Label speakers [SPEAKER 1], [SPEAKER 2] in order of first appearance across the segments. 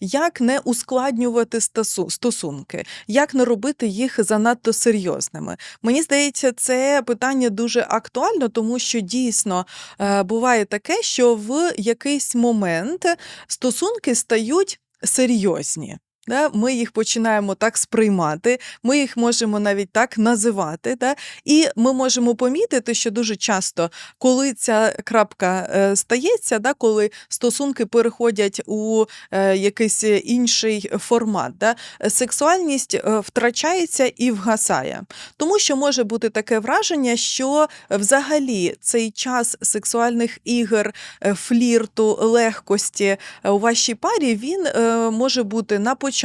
[SPEAKER 1] Як не ускладнювати стосу- стосунки, як не робити їх занадто серйозними? Мені здається, це питання дуже актуально, тому що дійсно е, буває таке, що в якийсь момент стосунки стають серйозні. Да? Ми їх починаємо так сприймати, ми їх можемо навіть так називати. Да? І ми можемо помітити, що дуже часто, коли ця крапка е, стається, да, коли стосунки переходять у е, якийсь інший формат, да, сексуальність е, втрачається і вгасає. Тому що може бути таке враження, що взагалі цей час сексуальних ігор, флірту, легкості у вашій парі він може бути на початку,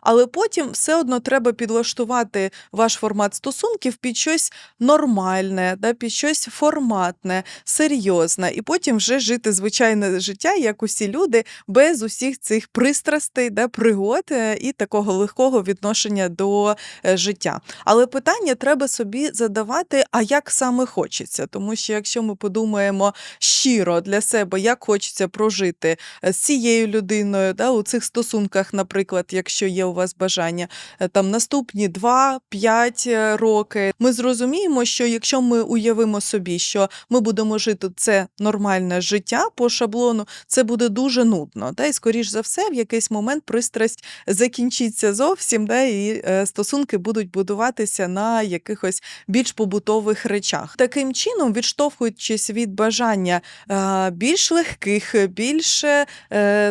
[SPEAKER 1] але потім все одно треба підлаштувати ваш формат стосунків під щось нормальне, да, під щось форматне, серйозне, і потім вже жити звичайне життя, як усі люди, без усіх цих пристрастей, да, пригод е, і такого легкого відношення до е, життя. Але питання треба собі задавати, а як саме хочеться. Тому що якщо ми подумаємо щиро для себе, як хочеться прожити е, з цією людиною, да, у цих стосунках, наприклад, якщо є у вас бажання, е, там наступні 2-5 роки, ми зрозуміємо, що якщо ми уявимо собі, що ми будемо жити це нормальне життя по шаблону, це буде дуже нудно. Да? І скоріш за все, в якийсь момент пристрасть закінчиться зовсім, да? і е, стосунки будуть будуватися на якихось більш побутових речах. Таким чином, відштовхуючись від бажання е, більш легких, більш е,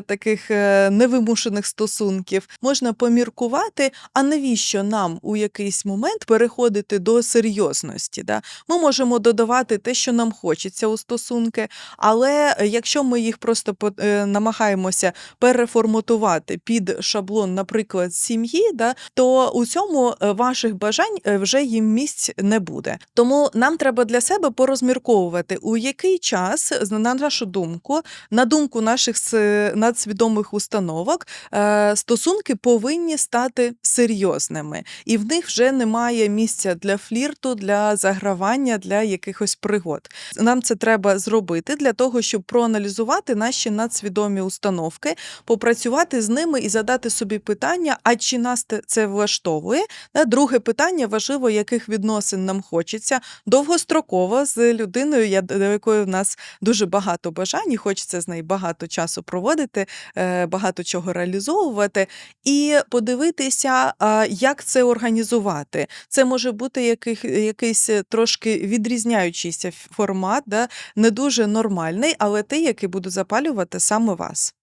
[SPEAKER 1] таких е, невимушених стосунків, можна поміркувати, а навіщо нам у якийсь момент переходити до серйозності. Да? Ми можемо додавати те, що нам хочеться у стосунки, але якщо ми їх просто е, намагаємося переформатувати під шаблон, наприклад, сім'ї, да, то у цьому е, ваших бажань е, вже їм місць не буде. Тому нам треба для себе порозмірковувати, у який час, на нашу думку, на думку наших надсвідомих установок, е, стосунки повинні стати серйозними, і в них вже немає місця для флірту, для загравання, для якихось пригод. Нам це треба зробити для того, щоб проаналізувати наші надсвідомі установки, попрацювати з ними і задати собі питання: а чи нас це влаштовує? Друге питання важливо, яких відносин нам хочеться довгостроково з людиною, до якої в нас дуже багато бажань, і хочеться з нею багато часу проводити, е, багато чого реалізовувати, і подивитися, як це організувати. Це може бути яких, якийсь е, трошки відрізняючийся формат, да? не дуже нормальний, але той, який буде запалювати саме вас.